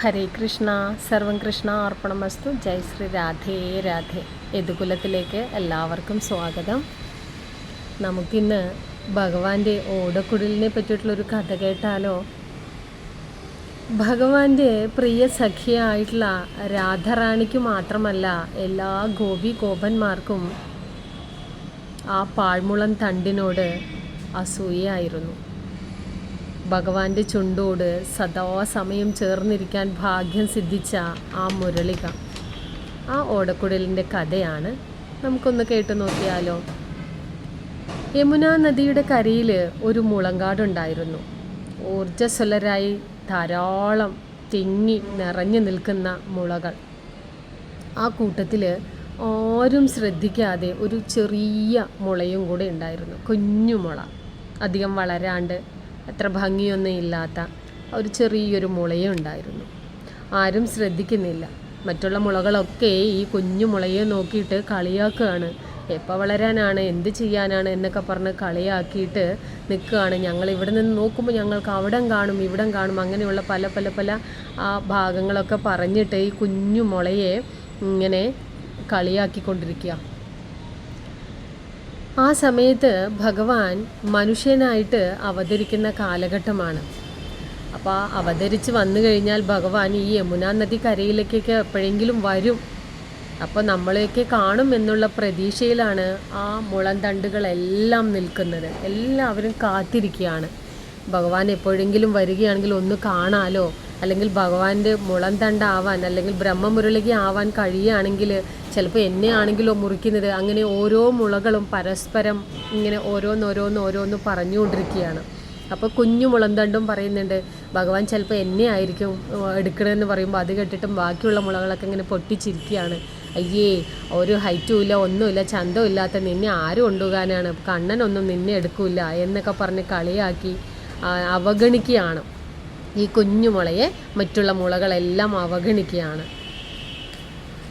ഹരേ കൃഷ്ണ. സർവം കൃഷ്ണ അർപ്പണമസ്തു. ജയ് ശ്രീ രാധേ രാധേ. യദുകുലത്തിലേക്ക് എല്ലാവർക്കും സ്വാഗതം. നമുക്കിന്ന് ഭഗവാന്റെ ഓടക്കുടലിനെ പറ്റിയിട്ടുള്ളൊരു കഥ കേട്ടാലോ? ഭഗവാന്റെ പ്രിയ സഖിയായിട്ടുള്ള രാധാറാണിക്ക് മാത്രമല്ല എല്ലാ ഗോപി ഗോപന്മാർക്കും ആ പാഴ്മുളം തണ്ടിനോട് അസൂയായിരുന്നു ഭഗവാന്റെ ചുണ്ടോട് സദാസമയം ചേർന്നിരിക്കാൻ ഭാഗ്യം സിദ്ധിച്ച ആ മുരളിക. ആ ഓടക്കുടലിന്റെ കഥയാണ് നമുക്കൊന്ന് കേട്ടു നോക്കിയാലോ. യമുന നദിയുടെ കരയിൽ ഒരു മുളങ്കാടുണ്ടായിരുന്നു. ഊർജസ്വലരായി ധാരാളം തിങ്ങി നിറഞ്ഞു നിൽക്കുന്ന മുളകൾ. ആ കൂട്ടത്തിൽ ആരും ശ്രദ്ധിക്കാതെ ഒരു ചെറിയ മുളയും കൂടെ ഉണ്ടായിരുന്നു. കുഞ്ഞുമുള അധികം വളരാണ്ട് അത്ര ഭംഗിയൊന്നും ഇല്ലാത്ത ഒരു ചെറിയൊരു മുളയും ഉണ്ടായിരുന്നു. ആരും ശ്രദ്ധിക്കുന്നില്ല. മറ്റുള്ള മുളകളൊക്കെ ഈ കുഞ്ഞു മുളയെ നോക്കിയിട്ട് കളിയാക്കുകയാണ്. എപ്പോൾ വളരാനാണ് എന്ത് ചെയ്യാനാണ് എന്നൊക്കെ പറഞ്ഞ് കളിയാക്കിയിട്ട് നിൽക്കുകയാണ്. ഞങ്ങൾ ഇവിടെ നിന്ന് നോക്കുമ്പോൾ ഞങ്ങൾക്ക് അവിടം കാണും ഇവിടം കാണും അങ്ങനെയുള്ള പല പല പല ആ ഭാഗങ്ങളൊക്കെ പറഞ്ഞിട്ട് ഈ കുഞ്ഞു മുളയെ ഇങ്ങനെ കളിയാക്കിക്കൊണ്ടിരിക്കുക. ആ സമയത്ത് ഭഗവാൻ മനുഷ്യനായിട്ട് അവതരിക്കുന്ന കാലഘട്ടമാണ്. അപ്പോൾ അവതരിച്ച് വന്നു കഴിഞ്ഞാൽ ഭഗവാൻ ഈ യമുനാ നദി കരയിലേക്കൊക്കെ എപ്പോഴെങ്കിലും വരും. അപ്പോൾ നമ്മളെയൊക്കെ കാണും എന്നുള്ള പ്രതീക്ഷയിലാണ് ആ മുളന്തണ്ടുകളെല്ലാം നിൽക്കുന്നത്. എല്ലാവരും കാത്തിരിക്കുകയാണ്. ഭഗവാൻ എപ്പോഴെങ്കിലും വരികയാണെങ്കിൽ ഒന്ന് കാണാലോ? അല്ലെങ്കിൽ ഭഗവാന്റെ മുളം തണ്ടാവാൻ അല്ലെങ്കിൽ ബ്രഹ്മമുരളിക ആവാൻ കഴിയുകയാണെങ്കിൽ ചിലപ്പോൾ എന്നെ ആണെങ്കിലോ മുറിക്കുന്നത് അങ്ങനെ ഓരോ മുളകളും പരസ്പരം ഇങ്ങനെ ഓരോന്നോരോന്ന് ഓരോന്ന് പറഞ്ഞുകൊണ്ടിരിക്കുകയാണ്. അപ്പോൾ കുഞ്ഞു മുളന്തണ്ടും പറയുന്നുണ്ട് ഭഗവാൻ ചിലപ്പോൾ എന്നെ ആയിരിക്കും എടുക്കണമെന്ന് പറയുമ്പോൾ അത് കേട്ടിട്ടും ബാക്കിയുള്ള മുളകളൊക്കെ ഇങ്ങനെ പൊട്ടിച്ചിരിക്കുകയാണ്. അയ്യേ ഒരു ഹൈറ്റും ഇല്ല ഒന്നുമില്ല ചന്തവും ഇല്ലാത്ത നിന്നെ ആരും കൊണ്ടുപോകാനാണ് കണ്ണനൊന്നും നിന്നെ എടുക്കില്ല എന്നൊക്കെ പറഞ്ഞ് കളിയാക്കി അവഗണിക്കുകയാണ്. ഈ കുഞ്ഞുമുളയെ മറ്റുള്ള മുളകളെല്ലാം അവഗണിക്കുകയാണ്.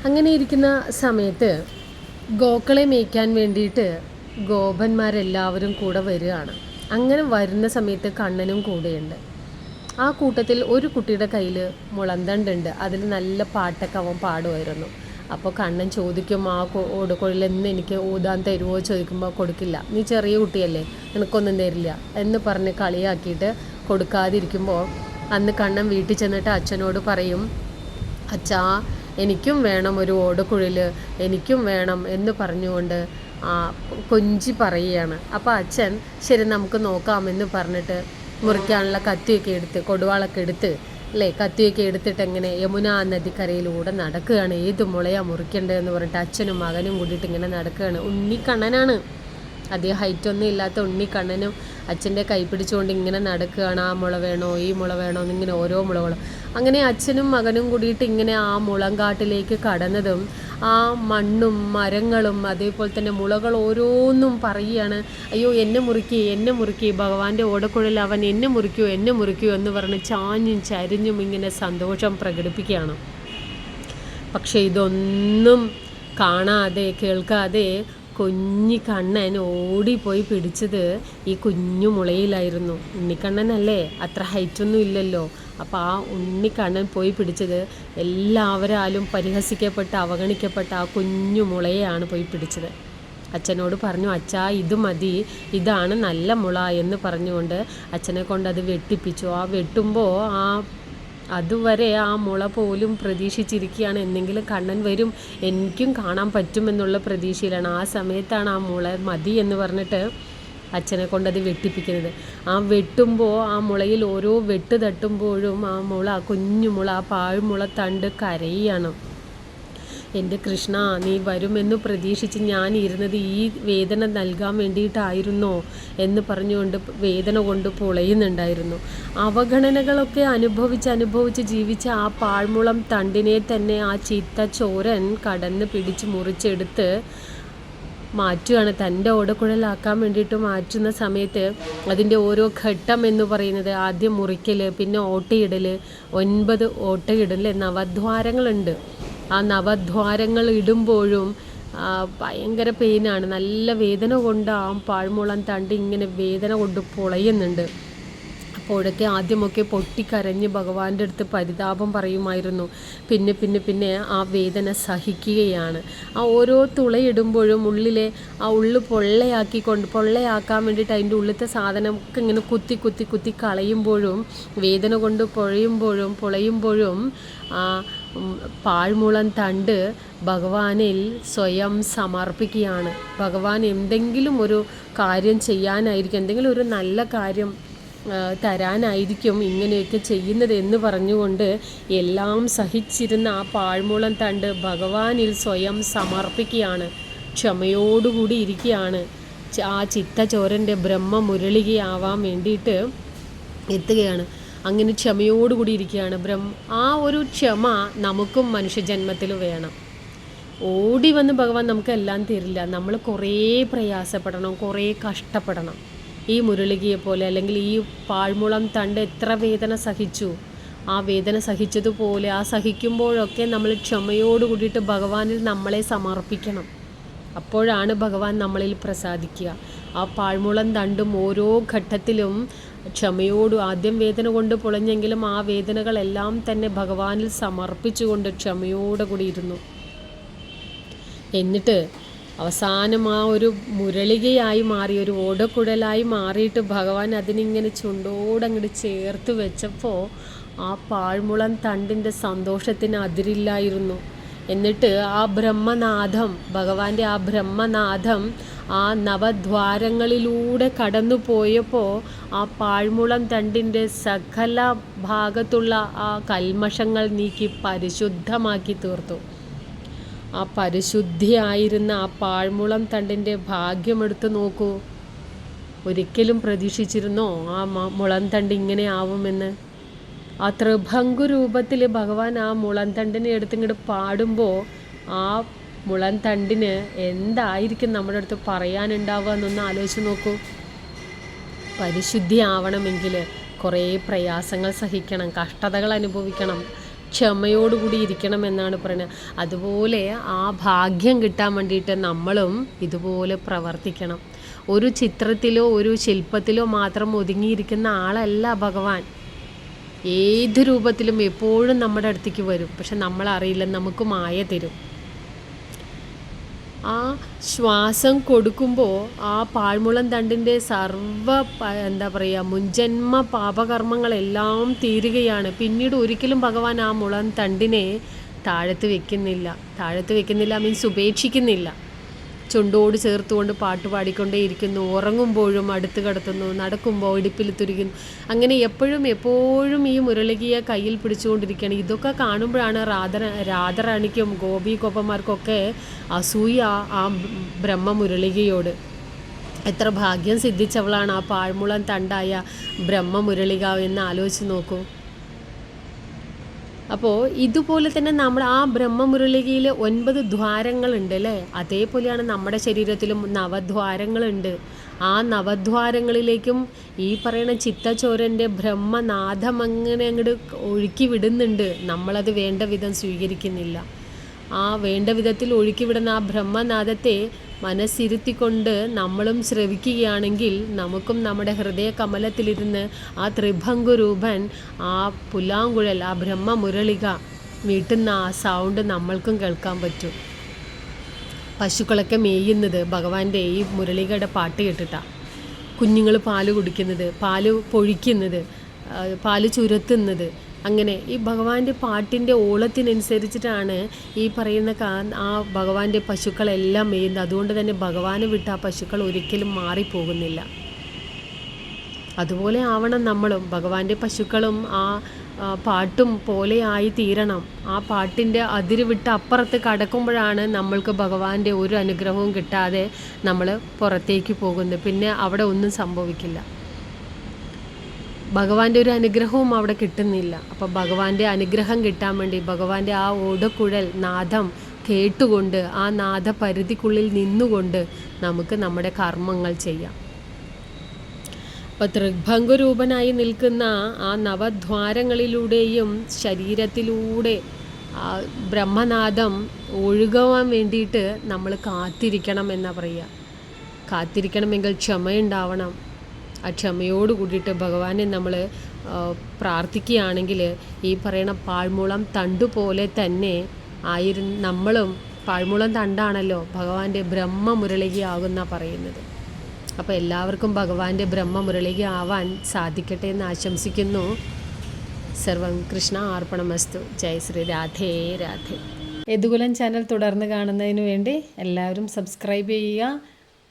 അങ്ങനെ ഇരിക്കുന്ന സമയത്ത് ഗോക്കളെ മേയ്ക്കാൻ വേണ്ടിയിട്ട് ഗോപന്മാരെല്ലാവരും കൂടെ വരികയാണ്. അങ്ങനെ വരുന്ന സമയത്ത് കണ്ണനും കൂടെയുണ്ട്. ആ കൂട്ടത്തിൽ ഒരു കുട്ടിയുടെ കയ്യിൽ മുളന്തണ്ടുണ്ട്. അതിൽ നല്ല പാട്ടൊക്കെ അവൻ പാടുമായിരുന്നു. അപ്പോൾ കണ്ണൻ ചോദിക്കും ആ ഓടുകൊഴിൽ എന്ന് എനിക്ക് ഊതാൻ തരുമോ ചോദിക്കുമ്പോൾ കൊടുക്കില്ല. നീ ചെറിയ കുട്ടിയല്ലേ. നിനക്കൊന്നും തരില്ല. എന്ന് പറഞ്ഞ് കളിയാക്കിയിട്ട് കൊടുക്കാതിരിക്കുമ്പോൾ അന്ന് കണ്ണൻ വീട്ടിൽ ചെന്നിട്ട് അച്ഛനോട് പറയും അച്ഛാ എനിക്കും വേണം ഒരു ഓടക്കുഴൽ എനിക്കും വേണം എന്ന് പറഞ്ഞുകൊണ്ട് കൊഞ്ചി പറയുകയാണ്. അപ്പോൾ അച്ഛൻ ശരി നമുക്ക് നോക്കാമെന്ന് പറഞ്ഞിട്ട് മുറിക്കാനുള്ള കത്തിയൊക്കെ എടുത്ത് കൊടുവാളൊക്കെ എടുത്ത് അല്ലേ? കത്തിയൊക്കെ എടുത്തിട്ട് എങ്ങനെ യമുന നദിക്കരയിലൂടെ നടക്കുകയാണ്. ഏത് മുളയാ മുറിക്കേണ്ടതെന്ന് പറഞ്ഞിട്ട് അച്ഛനും മകനും കൂടിയിട്ട് ഇങ്ങനെ നടക്കുകയാണ്. ഉണ്ണിക്കണ്ണനാണ്. അധികം ഹൈറ്റൊന്നും ഇല്ലാത്ത ഉണ്ണിക്കണ്ണനും അച്ഛന്റെ കൈ പിടിച്ചുകൊണ്ട് ഇങ്ങനെ നടക്കുകയാണ് ആ മുള വേണോ ഈ മുള വേണോ എന്നിങ്ങനെ ഓരോ മുളകളും. അങ്ങനെ അച്ഛനും മകനും കൂടിയിട്ട് ഇങ്ങനെ ആ മുളങ്കാട്ടിലേക്ക് കടന്നതും ആ മണ്ണും മരങ്ങളും അതേപോലെ തന്നെ മുളകൾ ഓരോന്നും പറയുകയാണ് അയ്യോ എന്നെ മുറുക്കി എന്നെ മുറുക്കി ഭഗവാന്റെ ഓടക്കുഴൽ അവൻ എന്നെ മുറിക്കൂ എന്നെ മുറിക്കൂ എന്ന് പറഞ്ഞ് ചാഞ്ഞും ചരിഞ്ഞും ഇങ്ങനെ സന്തോഷം പ്രകടിപ്പിക്കുകയാണ്. പക്ഷേ ഇതൊന്നും കാണാതെ കേൾക്കാതെ കുഞ്ഞി കണ്ണൻ ഓടിപ്പോയി പിടിച്ചത് ഈ കുഞ്ഞു മുളയിലായിരുന്നു. ഉണ്ണിക്കണ്ണനല്ലേ? അത്ര ഹൈറ്റൊന്നും ഇല്ലല്ലോ. അപ്പോൾ ആ ഉണ്ണിക്കണ്ണൻ പോയി പിടിച്ചത് എല്ലാവരാലും പരിഹസിക്കപ്പെട്ട അവഗണിക്കപ്പെട്ട ആ കുഞ്ഞു മുളയെയാണ് പോയി പിടിച്ചത്. അച്ഛനോട് പറഞ്ഞു അച്ഛാ ഇത് മതി. ഇതാണ് നല്ല മുള എന്ന് പറഞ്ഞുകൊണ്ട് അച്ഛനെ കൊണ്ട് അത് വെട്ടിപ്പിച്ചു. ആ വെട്ടുമ്പോൾ ആ അതുവരെ ആ മുള പോലും പ്രതീക്ഷിച്ചിരിക്കുകയാണ്. എന്തെങ്കിലും കണ്ണൻ വരും എനിക്കും കാണാൻ പറ്റുമെന്നുള്ള പ്രതീക്ഷയിലാണ്. ആ സമയത്താണ് ആ മുള മതി എന്ന് പറഞ്ഞിട്ട് അച്ഛനെ കൊണ്ടത് വെട്ടിപ്പിക്കുന്നത്. ആ വെട്ടുമ്പോൾ ആ മുളയിൽ ഓരോ വെട്ട് തട്ടുമ്പോഴും ആ മുള കുഞ്ഞു മുള ആ പാഴ്മുള തണ്ട് കരയാണ് എന്റെ കൃഷ്ണ നീ വരുമെന്ന് പ്രതീക്ഷിച്ച് ഞാൻ ഇരുന്നത് ഈ വേദന നൽകാൻ വേണ്ടിയിട്ടായിരുന്നോ? എന്ന് പറഞ്ഞുകൊണ്ട് വേദന കൊണ്ട് പൊളയുന്നുണ്ടായിരുന്നു. അവഗണനകളൊക്കെ അനുഭവിച്ച് അനുഭവിച്ച് ജീവിച്ച ആ പാഴ്മുളം തണ്ടിനെ തന്നെ ആ ചീത്ത ചോരൻ കടന്ന് പിടിച്ച് മുറിച്ചെടുത്ത് മാറ്റുകയാണ്. തന്റെ ഓടക്കുഴലാക്കാൻ വേണ്ടിയിട്ട് മാറ്റുന്ന സമയത്ത് അതിന്റെ ഓരോ ഘട്ടം എന്ന് പറയുന്നത് ആദ്യം മുറിക്കൽ പിന്നെ ഓട്ടയിടൽ ഒൻപത് ഓട്ടയിടൽ നവദ്വാരങ്ങളുണ്ട്. ആ നവദ്വാരങ്ങൾ ഇടുമ്പോഴും ഭയങ്കര പെയിനാണ് നല്ല വേദന കൊണ്ട് ആ പാഴ്മുളൻ തണ്ട് ഇങ്ങനെ വേദന കൊണ്ട് പൊളയുന്നുണ്ട്. അപ്പോഴൊക്കെ ആദ്യമൊക്കെ പൊട്ടിക്കരഞ്ഞ് ഭഗവാന്റെ അടുത്ത് പരിതാപം പറയുമായിരുന്നു. പിന്നെ പിന്നെ പിന്നെ ആ വേദന സഹിക്കുകയാണ്. ആ ഓരോ തുളയിടുമ്പോഴും ഉള്ളിലെ ആ ഉള്ളു പൊള്ളയാക്കിക്കൊണ്ട് പൊള്ളയാക്കാൻ വേണ്ടിയിട്ട് അതിന്റെ ഉള്ളിലത്തെ സാധനമൊക്കെ ഇങ്ങനെ കുത്തി കുത്തി കുത്തി കളയുമ്പോഴും വേദന കൊണ്ട് പൊഴയുമ്പോഴും പൊളയുമ്പോഴും പാഴ്മുളം തണ്ട് ഭഗവാനിൽ സ്വയം സമർപ്പിക്കുകയാണ്. ഭഗവാൻ എന്തെങ്കിലും ഒരു കാര്യം ചെയ്യാനായിരിക്കും എന്തെങ്കിലും ഒരു നല്ല കാര്യം തരാനായിരിക്കും ഇങ്ങനെയൊക്കെ ചെയ്യുന്നത് എന്ന് പറഞ്ഞുകൊണ്ട് എല്ലാം സഹിച്ചിരുന്ന ആ പാഴ്മുളം തണ്ട് ഭഗവാനിൽ സ്വയം സമർപ്പിക്കുകയാണ്. ക്ഷമയോടുകൂടി ഇരിക്കുകയാണ്. ആ ചിത്തചോരന്റെ ബ്രഹ്മ മുരളികയാവാൻ വേണ്ടിയിട്ട് എത്തുകയാണ്. അങ്ങനെ ക്ഷമയോടുകൂടി ഇരിക്കുകയാണ്. ബ്രഹ്മ ആ ഒരു ക്ഷമ നമുക്കും മനുഷ്യജന്മത്തിൽ വേണം. ഓടി വന്ന് ഭഗവാൻ നമുക്ക് എല്ലാം തരില്ല. നമ്മൾ കുറേ പ്രയാസപ്പെടണം കുറേ കഷ്ടപ്പെടണം. ഈ മുരളികയെ പോലെ അല്ലെങ്കിൽ ഈ പാഴ്മുളം തണ്ട് എത്ര വേദന സഹിച്ചു. ആ വേദന സഹിച്ചതുപോലെ ആ സഹിക്കുമ്പോഴൊക്കെ നമ്മൾ ക്ഷമയോട് കൂടിയിട്ട് ഭഗവാനിൽ നമ്മളെ സമർപ്പിക്കണം. അപ്പോഴാണ് ഭഗവാൻ നമ്മളിൽ പ്രസാദിക്കുക. ആ പാഴ്മുളം തണ്ടും ഓരോ ഘട്ടത്തിലും ക്ഷമയോട് ആദ്യം വേദന കൊണ്ട് പൊളഞ്ഞെങ്കിലും ആ വേദനകളെല്ലാം തന്നെ ഭഗവാനിൽ സമർപ്പിച്ചുകൊണ്ട് ക്ഷമയോടെ കൂടി ഇരുന്നു. എന്നിട്ട് അവസാനം ആ ഒരു മുരളികയായി മാറി ഒരു ഓടക്കുഴലായി മാറിയിട്ട് ഭഗവാൻ അതിനിങ്ങനെ ചുണ്ടോടങ്ങോട്ട് ചേർത്ത് വെച്ചപ്പോൾ ആ പാഴ്മുളം തണ്ടിന്റെ സന്തോഷത്തിന് അതിരില്ലായിരുന്നു. എന്നിട്ട് ആ ബ്രഹ്മനാഥം ഭഗവാന്റെ ആ ബ്രഹ്മനാഥം ആ നവദ്വാരങ്ങളിലൂടെ കടന്നു പോയപ്പോൾ ആ പാഴ്മുളം തണ്ടിന്റെ സകല ഭാഗത്തുള്ള ആ കൽമഷങ്ങൾ നീക്കി പരിശുദ്ധമാക്കി തീർത്തു. ആ പരിശുദ്ധിയായിരുന്ന ആ പാഴ്മുളം തണ്ടിന്റെ ഭാഗ്യമെടുത്ത് നോക്കൂ. ഒരിക്കലും പ്രതീക്ഷിച്ചിരുന്നോ ആ മുളം തണ്ട് ഇങ്ങനെ ആവുമെന്ന്? ആ ത്രിഭംഗു രൂപത്തിൽ ഭഗവാൻ ആ മുളന്തണ്ടിനെ എടുത്തിങ്ങോട്ട് പാടുമ്പോൾ ആ മുളന്തണ്ടിന് എന്തായിരിക്കും നമ്മുടെ അടുത്ത് പറയാനുണ്ടാവുക എന്നൊന്ന് ആലോചിച്ച് നോക്കൂ. പരിശുദ്ധി ആവണമെങ്കിൽ കുറേ പ്രയാസങ്ങൾ സഹിക്കണം കഷ്ടതകൾ അനുഭവിക്കണം ക്ഷമയോടുകൂടി ഇരിക്കണം എന്നാണ് പറയുന്നത്. അതുപോലെ ആ ഭാഗ്യം കിട്ടാൻ വേണ്ടിയിട്ട് നമ്മളും ഇതുപോലെ പ്രവർത്തിക്കണം. ഒരു ചിത്രത്തിലോ ഒരു ശില്പത്തിലോ മാത്രം ഒതുങ്ങിയിരിക്കുന്ന ആളല്ല ഭഗവാൻ. ഏത് രൂപത്തിലും എപ്പോഴും നമ്മുടെ അടുത്തേക്ക് വരും. പക്ഷെ നമ്മളറിയില്ല നമുക്ക് മായ തരും. ആ ശ്വാസം കൊടുക്കുമ്പോൾ ആ പാഴ്മുളം തണ്ടിന്റെ സർവ എന്താ പറയുക മുൻജന്മ പാപകർമ്മങ്ങളെല്ലാം തീരുകയാണ്. പിന്നീട് ഒരിക്കലും ഭഗവാൻ ആ മുളം തണ്ടിനെ താഴത്ത് വെക്കുന്നില്ല. താഴത്ത് വെക്കുന്നില്ല മീൻസ് ഉപേക്ഷിക്കുന്നില്ല. ചുണ്ടോട് ചേർത്തുകൊണ്ട് പാട്ട് പാടിക്കൊണ്ടേ ഇരിക്കുന്നു. ഉറങ്ങുമ്പോഴും അടുത്ത് കിടത്തുന്നു നടക്കുമ്പോൾ ഇടുപ്പിൽ തുരിക്കുന്നു. അങ്ങനെ എപ്പോഴും എപ്പോഴും ഈ മുരളികിയ കയ്യിൽ പിടിച്ചുകൊണ്ടിരിക്കുകയാണ്. ഇതൊക്കെ കാണുമ്പോഴാണ് രാധ രാധറാണിക്കും ഗോപി ഗോപന്മാർക്കൊക്കെ അസൂയ ആ ബ്രഹ്മ മുരളികയോട് എത്ര ഭാഗ്യം സിദ്ധിച്ചവളാണ് ആ പാഴ്മുളം തണ്ടായ ബ്രഹ്മ മുരളിക എന്ന് ആലോചിച്ച് നോക്കൂ. അപ്പോൾ ഇതുപോലെ തന്നെ നമ്മൾ ആ ബ്രഹ്മമുരളികയിൽ ഒൻപത് ദ്വാരങ്ങളുണ്ട് അല്ലേ? അതേപോലെയാണ് നമ്മുടെ ശരീരത്തിലും നവദ്വാരങ്ങളുണ്ട്. ആ നവദ്വാരങ്ങളിലേക്കും ഈ പറയുന്ന ചിത്തച്ചോരന്റെ ബ്രഹ്മനാഥം അങ്ങനെ അങ്ങോട്ട് ഒഴുക്കി വിടുന്നുണ്ട്. നമ്മളത് വേണ്ട വിധം സ്വീകരിക്കുന്നില്ല. ആ വേണ്ട വിധത്തിൽ ഒഴുക്കി വിടുന്ന ആ ബ്രഹ്മനാഥത്തെ മനസ്സിരുത്തിക്കൊണ്ട് നമ്മളും ശ്രവിക്കുകയാണെങ്കിൽ നമുക്കും നമ്മുടെ ഹൃദയ കമലത്തിലിരുന്ന് ആ ത്രിഭംഗുരൂപൻ ആ പുല്ലാങ്കുഴൽ ആ ബ്രഹ്മമുരളിക വീട്ടുന്ന ആ സൗണ്ട് നമ്മൾക്കും കേൾക്കാൻ പറ്റും. പശുക്കളൊക്കെ മേയുന്നത് ഭഗവാന്റെ ഈ മുരളികയുടെ പാട്ട് കേട്ടിട്ടാണ് കുഞ്ഞുങ്ങൾ പാൽ കുടിക്കുന്നത് പാൽ പൊഴിക്കുന്നത് പാൽ ചുരത്തുന്നത് അങ്ങനെ ഈ ഭഗവാന്റെ പാട്ടിന്റെ ഓളത്തിനനുസരിച്ചിട്ടാണ് ഈ പറയുന്ന ആ ഭഗവാന്റെ പശുക്കളെല്ലാം മേയുന്നത് അതുകൊണ്ട് തന്നെ ഭഗവാനെ വിട്ട ആ പശുക്കൾ ഒരിക്കലും മാറിപ്പോകുന്നില്ല. അതുപോലെ ആവണം നമ്മളും. ഭഗവാന്റെ പശുക്കളും ആ പാട്ടും പോലെ ആയി തീരണം. ആ പാട്ടിന്റെ അതിര് വിട്ട് അപ്പുറത്ത് കടക്കുമ്പോഴാണ് നമ്മൾക്ക് ഭഗവാന്റെ ഒരു അനുഗ്രഹവും കിട്ടാതെ നമ്മൾ പുറത്തേക്ക് പോകുന്നത്. പിന്നെ അവിടെ ഒന്നും സംഭവിക്കില്ല. ഭഗവാന്റെ ഒരു അനുഗ്രഹവും അവിടെ കിട്ടുന്നില്ല. അപ്പോൾ ഭഗവാന്റെ അനുഗ്രഹം കിട്ടാൻ വേണ്ടി ഭഗവാന്റെ ആ ഓടക്കുഴൽ നാദം കേട്ടുകൊണ്ട് ആ നാദപരിധിക്കുള്ളിൽ നിന്നുകൊണ്ട് നമുക്ക് നമ്മുടെ കർമ്മങ്ങൾ ചെയ്യാം. അപ്പോൾ തൃഗ്ഭംഗുരൂപനായി നിൽക്കുന്ന ആ നവദ്വാരങ്ങളിലൂടെയും ശരീരത്തിലൂടെ ആ ബ്രഹ്മനാദം ഒഴുകുവാൻ വേണ്ടിയിട്ട് നമ്മൾ കാത്തിരിക്കണം എന്നാ പറയുക. കാത്തിരിക്കണമെങ്കിൽ ക്ഷമയുണ്ടാവണം. ആ ക്ഷമയോട് കൂടിയിട്ട് ഭഗവാനെ നമ്മൾ പ്രാർത്ഥിക്കുകയാണെങ്കിൽ ഈ പറയുന്ന പാഴ്മുളം തണ്ടുപോലെ തന്നെ ആയിരുന്നു നമ്മളും പാഴ്മുളം തണ്ടാണല്ലോ ഭഗവാന്റെ ബ്രഹ്മമുരളികയാകുന്ന പറയുന്നത്. അപ്പോൾ എല്ലാവർക്കും ഭഗവാന്റെ ബ്രഹ്മമുരളിക ആവാൻ സാധിക്കട്ടെ എന്ന് ആശംസിക്കുന്നു. സർവം കൃഷ്ണ അർപ്പണമസ്തു. ജയ് ശ്രീ രാധേ രാധേ. യദുകുലം ചാനൽ തുടർന്ന് കാണുന്നതിന് വേണ്ടി എല്ലാവരും സബ്സ്ക്രൈബ് ചെയ്യുക.